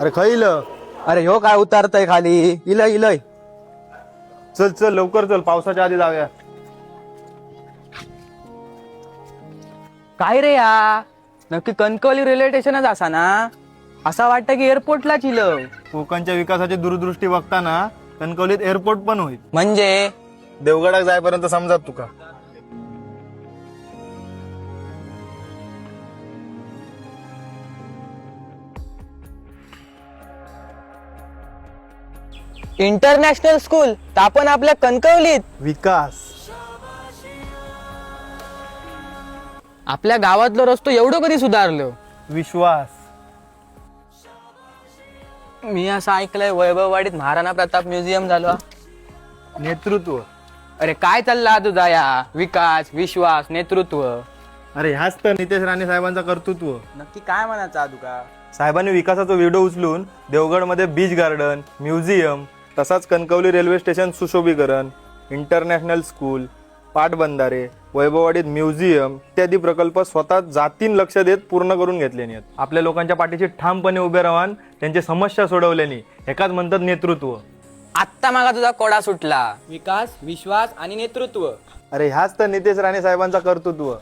अरे खैल. अरे ह्यो काय उतारतय खाली? इलय इलय. चल चल लवकर चल पावसाच्या आधी जाऊया. काय रे या? नक्की कणकवली रेल्वे स्टेशनच असा ना? असा वाटतं की एअरपोर्टलाच इलं. कोकणच्या विकासाची दूरदृष्टी बघताना कणकवलीत एअरपोर्ट पण होईल. म्हणजे? देवगडात जायपर्यंत समजात तुका. इंटरनॅशनल स्कूल आपण आपल्या कणकवलीत. विकास. आपल्या गावातलं रस्तो एवढं कधी सुधारलं? विश्वास. मी असं ऐकलंय वैभववाडीत महाराणा प्रताप म्युझियम झालं. नेतृत्व. अरे काय चालला तुझा या विकास विश्वास नेतृत्व? अरे ह्याच तर नितेश राणे साहेबांचा कर्तृत्व. नक्की काय म्हणायचं तुका साहेबांनी विकासाचा व्हिडिओ उचलून देवगडमध्ये बीच गार्डन म्युझियम तसाच कणकवली रेल्वे स्टेशन सुशोभीकरण इंटरनॅशनल स्कूल पाटबंधारे वैभववाडीत म्युझियम इत्यादी प्रकल्प स्वतः जातीन लक्ष देत पूर्ण करून घेतले आहेत आपल्या लोकांच्या पाठीशी ठामपणे उभे राहून त्यांची समस्या सोडवल्यानी एकाच म्हणतात नेतृत्व. आत्ता मागा तुझा कोडा सुटला. विकास विश्वास आणि नेतृत्व. अरे ह्याच तर नितेश राणे साहेबांचा कर्तृत्व.